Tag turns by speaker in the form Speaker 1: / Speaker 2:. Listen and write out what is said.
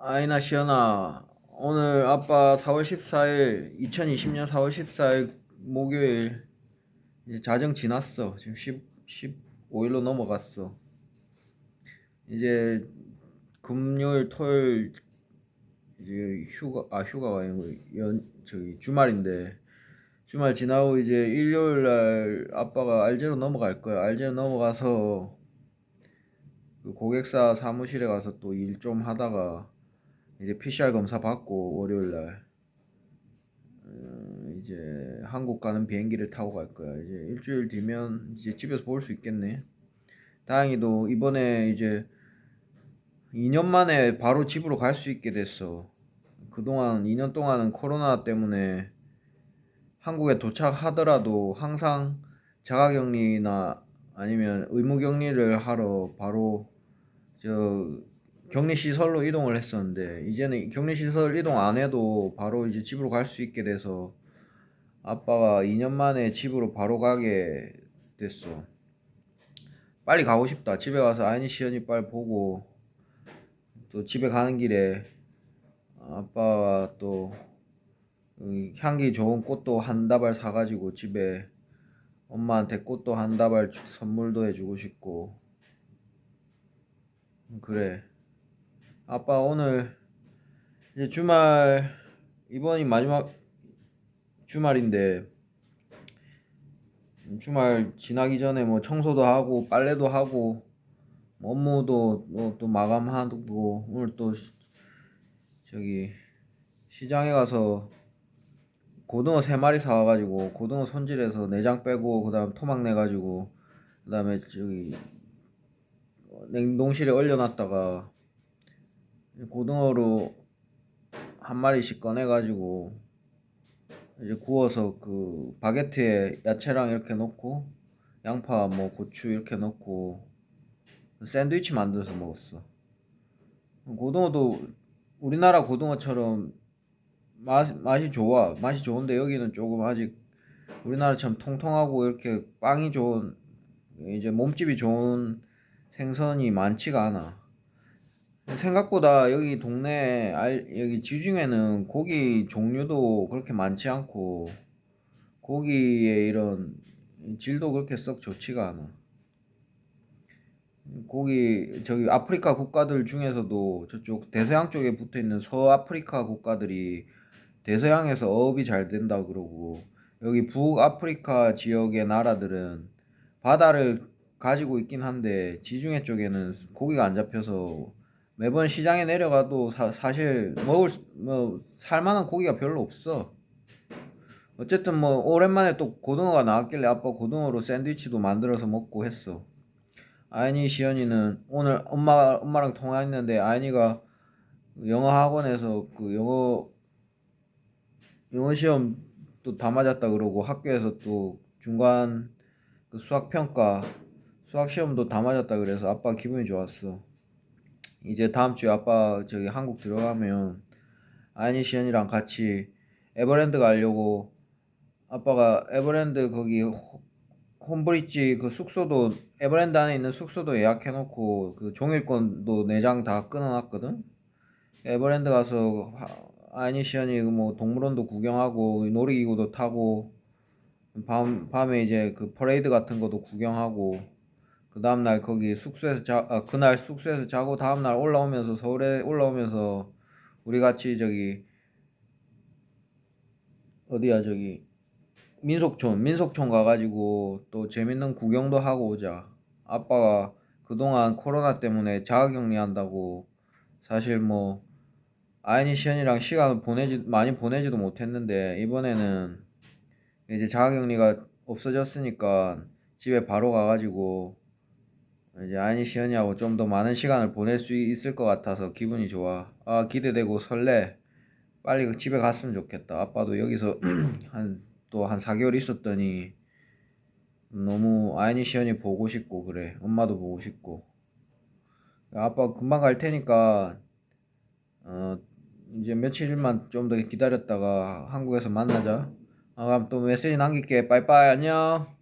Speaker 1: 아이나 시연아 오늘 아빠 4월 14일 2020년 4월 14일 목요일 이제 자정 지났어. 지금 10, 15일로 넘어갔어. 이제 금요일 토요일 이제 휴가 아 휴가가 아니고 연 저기 주말인데 주말 지나고 이제 일요일 날 아빠가 알제로 넘어갈 거야. 알제로 넘어가서 그 고객사 사무실에 가서 또 일 좀 하다가 이제 PCR 검사 받고 월요일 날 어, 이제 한국 가는 비행기를 타고 갈 거야. 이제 일주일 뒤면 이제 집에서 볼 수 있겠네. 다행히도 이번에 이제 2년 만에 바로 집으로 갈 수 있게 됐어. 그동안 2년 동안은 코로나 때문에 한국에 도착하더라도 항상 자가격리나 아니면 의무격리를 하러 바로 저 격리시설로 이동을 했었는데 이제는 격리시설 이동 안 해도 바로 이제 집으로 갈 수 있게 돼서 아빠가 2년 만에 집으로 바로 가게 됐어. 빨리 가고 싶다. 집에 가서 아이니 시연이 빨리 보고 또 집에 가는 길에 아빠가 또 음, 향기 좋은 꽃도 한 다발 사가지고 집에 엄마한테 꽃도 한 다발 주- 선물도 해주고 싶고 음, 그래 아빠 오늘 이제 주말 이번이 마지막 주말인데 주말 지나기 전에 뭐 청소도 하고 빨래도 하고 뭐 업무도 뭐 또 마감하고 오늘 또 시- 저기 시장에 가서 고등어 세 마리 사와가지고 고등어 손질해서 내장 빼고 그다음 토막 내가지고 그다음에 저기 어, 냉동실에 얼려놨다가 고등어로 한 마리씩 꺼내가지고 이제 구워서 그 바게트에 야채랑 이렇게 넣고 양파 뭐 고추 이렇게 넣고 샌드위치 만들어서 먹었어. 고등어도 우리나라 고등어처럼 맛, 맛이 좋아. 맛이 좋은데 여기는 조금 아직 우리나라처럼 통통하고 이렇게 빵이 좋은 이제 몸집이 좋은 생선이 많지가 않아. 생각보다 여기 동네 알 여기 지중해는 고기 종류도 그렇게 많지 않고 고기의 이런 질도 그렇게 썩 좋지가 않아. 고기 저기 아프리카 국가들 중에서도 저쪽 대서양 쪽에 붙어 있는 서아프리카 국가들이 대서양에서 어업이 잘 된다 그러고 여기 북아프리카 지역의 나라들은 바다를 가지고 있긴 한데 지중해 쪽에는 고기가 안 잡혀서 매번 시장에 내려가도 사, 사실 먹을 수- 뭐 살만한 고기가 별로 없어. 어쨌든 뭐 오랜만에 또 고등어가 나왔길래 아빠 고등어로 샌드위치도 만들어서 먹고 했어. 아이니 시연이는 오늘 엄마 엄마랑 통화했는데 아이니가 영어 학원에서 그 영어 영어 시험 또 다 맞았다 그러고 학교에서 또 중간 그 수학 평가 수학 시험도 다 맞았다 그래서 아빠 기분이 좋았어. 이제 다음 주에 아빠 저기 한국 들어가면 아이니 시연이랑 같이 에버랜드 가려고 아빠가 에버랜드 거기 호- 홈브리지 그 숙소도 에버랜드 안에 있는 숙소도 예약해놓고 그 종일권도 네 장 다 끊어놨거든. 에버랜드 가서 하- 아이니 시연이 그뭐 동물원도 구경하고 놀이기구도 타고 밤 밤에 이제 그 퍼레이드 같은 것도 구경하고 그 다음 날 거기 숙소에서 자 아, 그날 숙소에서 자고 다음 날 올라오면서 서울에 올라오면서 우리 같이 저기 어디야 저기 민속촌 민속촌 가가지고 또 재밌는 구경도 하고 오자. 아빠가 그동안 코로나 때문에 자가격리 한다고 사실 뭐 아이니 시연이랑 시간을 보내지 많이 보내지도 못했는데 이번에는 이제 자가격리가 없어졌으니까 집에 바로 가가지고 이제 아이니 시연이하고 좀 더 많은 시간을 보낼 수 있을 것 같아서 기분이 좋아. 아 기대되고 설레. 빨리 집에 갔으면 좋겠다. 아빠도 여기서 한 또한 4개월 있었더니 너무 아이니 시연이 보고 싶고 그래. 엄마도 보고 싶고. 아빠 금방 갈 테니까 어 이제 며칠만 좀 더 기다렸다가 한국에서 만나자. 아 그럼 또 메시지 남길게. 빠이빠이 안녕.